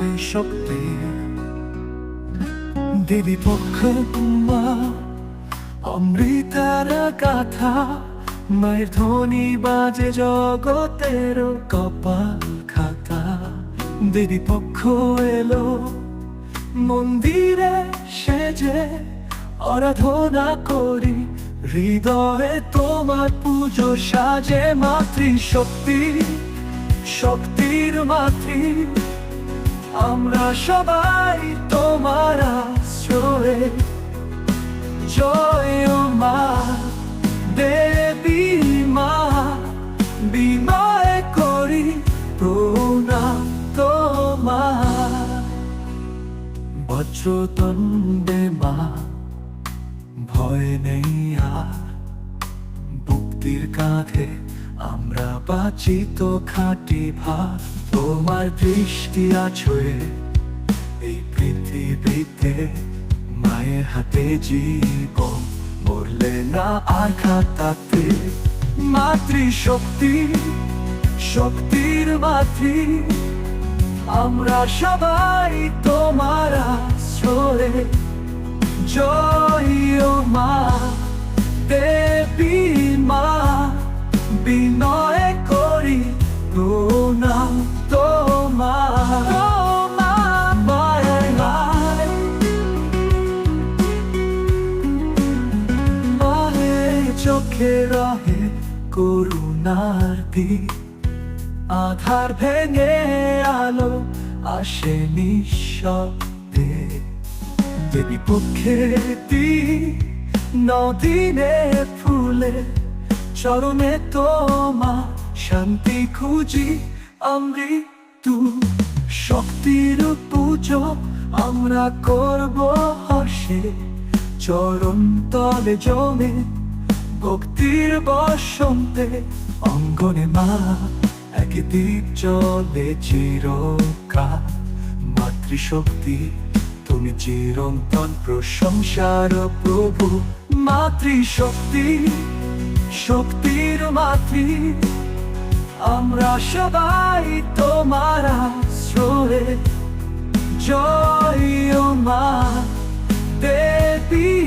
মাতৃশক্তি দেবী পক্ষ মা অমৃতার গাথা, মায়ের ধ্বনি বাজে জগতের কপাল খাতা। দেবী পক্ষ এলো, মন্দিরে সেজে আরাধনা করি। হৃদয়ে তোমার পুজো সাজে মাতৃশক্তি, শক্তির মাতৃ। সবাই তোমার আশ্রয়ে। জয় মা, দেবী মা, বিনয় করি প্রণাম তোমার। বজ্রদণ্ডে মা, ভয় নেই আর। মুক্তির কাঁধে আমরা বাঁচি তো খাটি ভার। তোমার দৃষ্টি আছয়ে এই পৃথিবীতে মায়ের হাতে জীবন মরলে না আর খাতাতে মাতৃশক্তি, শক্তির মাতৃ আমরা সবাই তোমার আশ্রয়ে জয় মা, দেবী মা, বিনয় চোখে রহে করুণার আধার ভেঙে আলো আসে নিঃশব্দে। দেবী পক্ষে নদিনে ফুলে, চরণে তোমা শান্তি খুঁজি অমৃতু শক্তির পুজো আমরা করব হসে, চরণ তলে জমে। ভক্তির বসন্তে অঙ্গনে মা, এক দ্বীপ জলে চিরকাল মাতৃশক্তি, তুমি চিরন্তন প্রশংসার প্রভু। মাতৃশক্তি, শক্তির মাতৃ। আমরা সবাই তোমার আশ্রয়ে। জয় মা, দেবী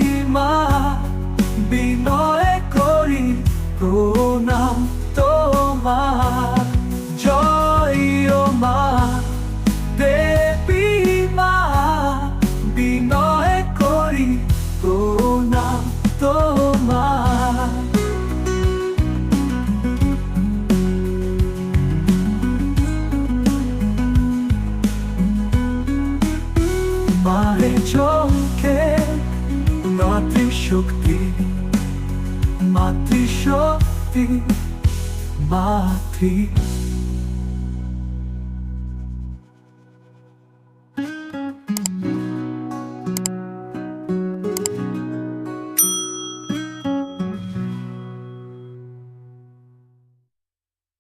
মায়ের চোখে মাতৃশক্তি মাতৃশক্তি মাতৃ